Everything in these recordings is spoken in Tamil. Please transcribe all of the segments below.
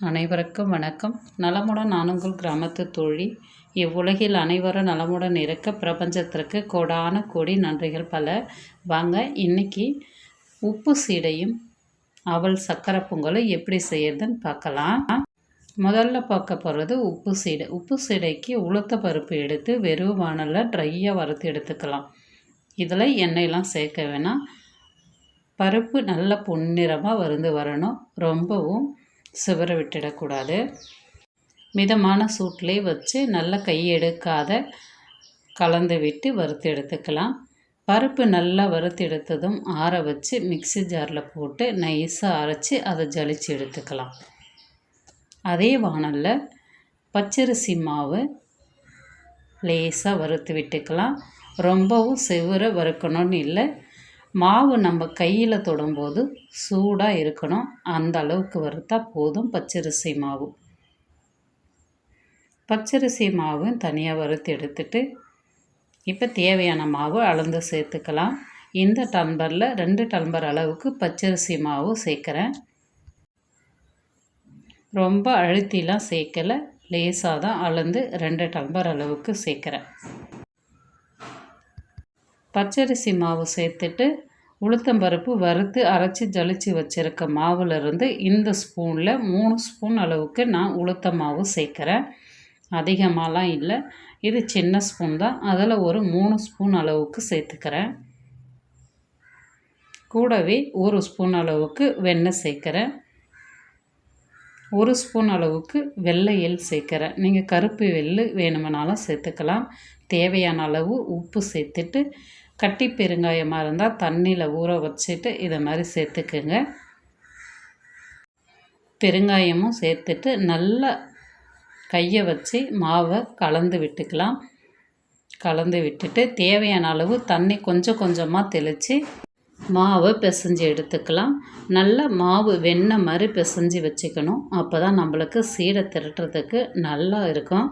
அனைவருக்கும் வணக்கம். நலமுடன் நானுங்கள் கிராமத்து தோழி. இவ்வுலகில் அனைவரும் நலமுடன் இருக்க பிரபஞ்சத்திற்கு கோடான கோடி நன்றிகள் பல. வாங்க இன்னைக்கு உப்பு சீடையும் அவள் சக்கரை பொங்கலும் எப்படி செய்யறதுன்னு பார்க்கலாம். முதல்ல பார்க்க போகிறது உப்பு சீடை. உப்பு சீடைக்கு உளுத்த பருப்பு எடுத்து வெறும் வானலில் ட்ரையாக வறுத்து எடுத்துக்கலாம். இதில் எண்ணெயெலாம் சேர்க்க வேணாம். பருப்பு நல்ல பொன்னிறமாக வருந்து வரணும். ரொம்பவும் சிவர விட்டுடக்கூடாது. மிதமான சூட்லேயே வச்சு நல்லா கையெடுக்காத கலந்து விட்டு வறுத்து எடுத்துக்கலாம். பருப்பு நல்லா வறுத்து எடுத்ததும் ஆற வச்சு மிக்சி ஜாரில் போட்டு நைஸாக அரைச்சி அதை ஜலிச்சு எடுத்துக்கலாம். அதே வானலில் பச்சரிசி மாவு லேசாக வறுத்து விட்டுக்கலாம். ரொம்பவும் செவ்வர வறுக்கணும்னு இல்லை. மாவு நம்ம கையில் தொடும்போது சூடாக இருக்கணும். அந்த அளவுக்கு வறுத்தா போதும் பச்சரிசி மாவு. பச்சரிசி மாவு தனியாக வறுத்து எடுத்துட்டு இப்போ தேவையான மாவு அளந்து சேர்த்துக்கலாம். இந்த டம்பரில் ரெண்டு டம்பர் அளவுக்கு பச்சரிசி மாவு சேர்க்குறேன். ரொம்ப அழுத்திலாம் சேர்க்கலை. லேசாக தான் அளந்து ரெண்டு டம்பர் அளவுக்கு சேர்க்குறேன். பச்சரிசி மாவு சேர்த்துட்டு உளுத்தம்பருப்பு வறுத்து அரைச்சி ஜலிச்சு வச்சுருக்க மாவுலேருந்து இந்த ஸ்பூனில் மூணு ஸ்பூன் அளவுக்கு நான் உளுத்த மாவு சேர்க்குறேன். அதிகமாகலாம் இல்லை. இது சின்ன ஸ்பூன் தான். அதில் ஒரு மூணு ஸ்பூன் அளவுக்கு சேர்த்துக்கிறேன். கூடவே ஒரு ஸ்பூன் அளவுக்கு வெண்ணெய் சேர்க்குறேன். ஒரு ஸ்பூன் அளவுக்கு வெள்ளை எள் சேர்க்குறேன். நீங்கள் கருப்பு வெள்ளு வேணுமனாலும் சேர்த்துக்கலாம். தேவையான அளவு உப்பு சேர்த்துட்டு கட்டி பெருங்காயமாக இருந்தால் தண்ணியில் ஊற வச்சுட்டு இதை மாதிரி சேர்த்துக்குங்க. பெருங்காயமும் சேர்த்துட்டு நல்லா கையை வச்சு மாவை கலந்து விட்டுக்கலாம். கலந்து விட்டுட்டு தேவையான அளவு தண்ணி கொஞ்சம் கொஞ்சமாக தெளித்து மாவை பிசைஞ்சு எடுத்துக்கலாம். நல்ல மாவு வெண்ணெய் மாதிரி பிசைஞ்சு வச்சுக்கணும். அப்போ தான் நம்மளுக்கு சீடை திரட்டுறதுக்கு நல்லா இருக்கும்.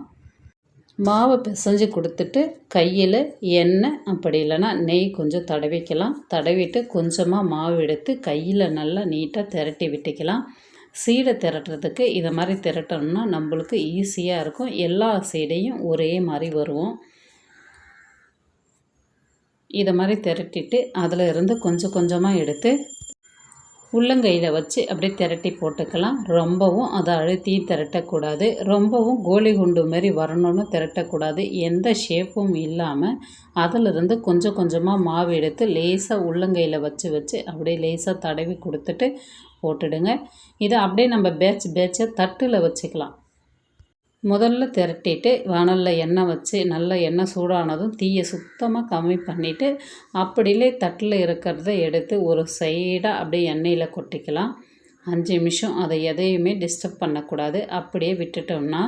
மாவை பிசைஞ்சு கொடுத்துட்டு கையில் எண்ணெய் அப்படி இல்லைன்னா நெய் கொஞ்சம் தடவிக்கலாம். தடவிட்டு கொஞ்சமாக மாவு எடுத்து கையில் நல்லா நீட்டாக திரட்டி விட்டுக்கலாம். சீடை திரட்டுறதுக்கு இதை மாதிரி திரட்டணும்னா நம்மளுக்கு ஈஸியாக இருக்கும். எல்லா சீடையும் ஒரே மாதிரி வருவோம். இதை மாதிரி திரட்டிட்டு அதில் இருந்து கொஞ்சம் கொஞ்சமாக எடுத்து உள்ளங்கையில் வச்சு அப்படியே திரட்டி போட்டுக்கலாம். ரொம்பவும் அதை அழுத்தியும் திரட்டக்கூடாது. ரொம்பவும் கோலி குண்டு மாதிரி வரணும்னு திரட்டக்கூடாது. எந்த ஷேப்பும் இல்லாமல் அதிலிருந்து கொஞ்சம் கொஞ்சமாக மாவு எடுத்து லேசாக உள்ளங்கையில் வச்சு வச்சு அப்படியே லேசாக தடவி கொடுத்துட்டு போட்டுடுங்க. இதை அப்படியே நம்ம பேட்ச் பேட்சாக தட்டில் வச்சுக்கலாம். முதல்ல திரட்டிட்டு வானலில் எண்ணெய் வச்சு நல்லா எண்ணெய் சூடானதும் தீயை சுத்தமாக கம்மி பண்ணிவிட்டு அப்படிலே தட்டில் இருக்கிறத எடுத்து ஒரு சைடாக அப்படியே எண்ணெயில் கொட்டிக்கலாம். அஞ்சு நிமிஷம் அதை எதையுமே டிஸ்டர்ப் பண்ணக்கூடாது. அப்படியே விட்டுட்டோம்னா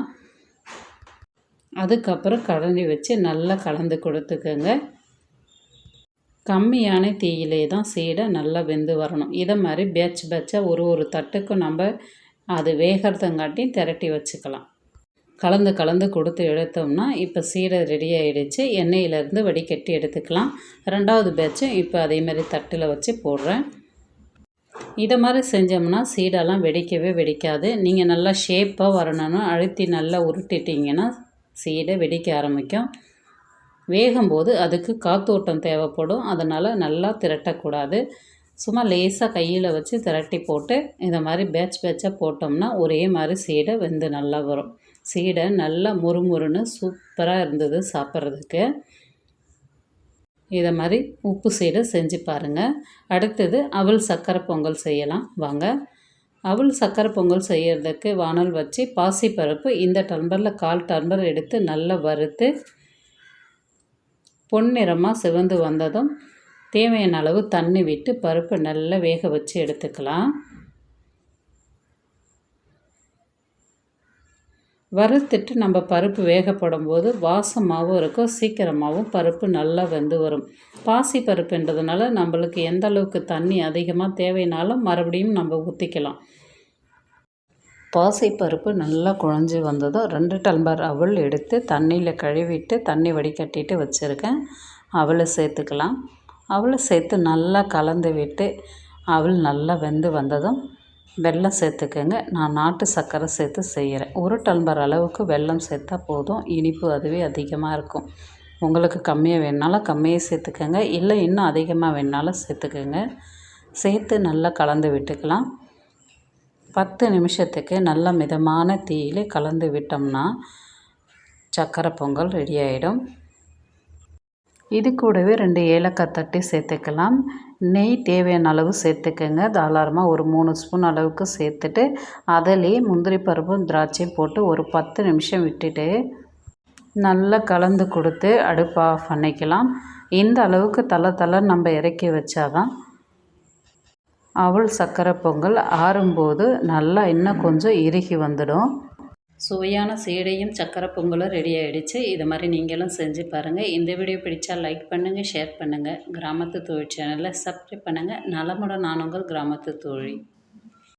அதுக்கப்புறம் கலந்து வச்சு நல்லா கலந்து கொடுத்துக்கோங்க. கம்மியான தீயிலே தான் சீடை நல்லா வெந்து வரணும். இதை மாதிரி பேட்ச் பேட்சாக ஒரு ஒரு தட்டுக்கும் நம்ம அது வேகிறதங்காட்டியும் திரட்டி வச்சுக்கலாம். கலந்து கலந்து கொடுத்து எடுத்தோம்னா இப்போ சீடை ரெடி ஆகிடுச்சு எண்ணெயிலேருந்து வடிகட்டி எடுத்துக்கலாம். ரெண்டாவது பேட்சும் இப்போ அதேமாதிரி தட்டில் வச்சு போடுறேன். இதை மாதிரி செஞ்சோம்னா சீடெல்லாம் வெடிக்கவே வெடிக்காது. நீங்கள் நல்லா ஷேப்பாக வரணும்னு அழுத்தி நல்லா உருட்டிட்டிங்கன்னா சீடை வெடிக்க ஆரம்பிக்கும். வேகும்போது அதுக்கு காத்தோட்டம் தேவைப்படும். அதனால் நல்லா திரட்டக்கூடாது. சும்மா லேசாக கையில் வச்சு திரட்டி போட்டு இதை மாதிரி பேட்ச் பேட்சாக போட்டோம்னா ஒரே மாதிரி சீடை வெந்து நல்லா வரும். சீடை நல்லா முறுமுறுன்னு சூப்பராக இருந்தது சாப்பிட்றதுக்கு. இதை மாதிரி உப்பு சீடை செஞ்சு பாருங்கள் அடுத்தது அவள் சக்கரை பொங்கல் செய்யலாம். வாங்க. அவள் சக்கரை பொங்கல் செய்கிறதுக்கு வானல் வச்சு பாசிப்பருப்பு இந்த டம்பரில் கால் டம்பர் எடுத்து நல்லா வறுத்து பொன்னிறமாக சிவந்து வந்ததும் தேவையான அளவு தண்ணி விட்டு பருப்பு நல்லா வேக வச்சு எடுத்துக்கலாம். வறுத்துட்டு நம்ம பருப்பு வேகப்படும் போது வாசமாகவும் இருக்கும் சீக்கிரமாகவும் பருப்பு நல்லா வெந்து வரும். பாசி பருப்புன்றதுனால நம்மளுக்கு எந்த அளவுக்கு தண்ணி அதிகமாக தேவைனாலும் மறுபடியும் நம்ம ஊற்றிக்கலாம் பாசி பருப்பு நல்லா குழஞ்சி வந்ததும் ரெண்டு டம்பர் அவள் எடுத்து தண்ணியில் கழுவிட்டு தண்ணி வடிகட்டிட்டு வச்சுருக்கேன். அவளை சேர்த்துக்கலாம். அவளை சேர்த்து நல்லா கலந்து விட்டு அவள் நல்லா வெந்து வந்ததும் வெல்லம் சேர்த்துக்கங்க. நான் நாட்டு சர்க்கரை சேர்த்து செய்கிறேன் ஒரு டம்ளர் அளவுக்கு வெல்லம் சேர்த்தா போதும். இனிப்பு அதுவே அதிகமாக இருக்கும். உங்களுக்கு கம்மியாக வேணுனாலும் கம்மியாக சேர்த்துக்கோங்க. இல்லை இன்னும் அதிகமாக வேணுனாலும் சேர்த்துக்கோங்க. சேர்த்து நல்லா கலந்து விட்டுக்கலாம். பத்து நிமிஷத்துக்கு நல்ல மிதமான தீயிலே கலந்து விட்டோம்னா சக்கரை பொங்கல் ரெடி ஆகிடும் இது கூடவே ரெண்டு ஏலக்காய் தட்டி சேர்த்துக்கலாம். நெய் தேவையான அளவு சேர்த்துக்கங்க. தாராளமாக ஒரு மூணு ஸ்பூன் அளவுக்கு சேர்த்துட்டு அதிலே முந்திரி பருப்பும் திராட்சையும் போட்டு ஒரு பத்து நிமிஷம் விட்டுட்டு நல்லா கலந்து கொடுத்து அடுப்பை ஆஃப் பண்ணிக்கலாம். இந்த அளவுக்கு தலை தலை நம்ம இறக்கி வச்சாதான் அவள் சர்க்கரை பொங்கல் ஆறும்போது நல்லா இன்னும் கொஞ்சம் இறுகி வந்துடும். சுவையான சீடையும் சக்கரை பொங்கலும் ரெடி ஆகிடுச்சு இது மாதிரி நீங்களும் செஞ்சு பாருங்கள் இந்த வீடியோ பிடிச்சா லைக் பண்ணுங்கள் ஷேர் பண்ணுங்கள் கிராமத்து தொழில் சேனலில் சப்ஸ்கிரைப் பண்ணுங்கள் நலமுடன் நான் உங்கள் கிராமத்து தோழி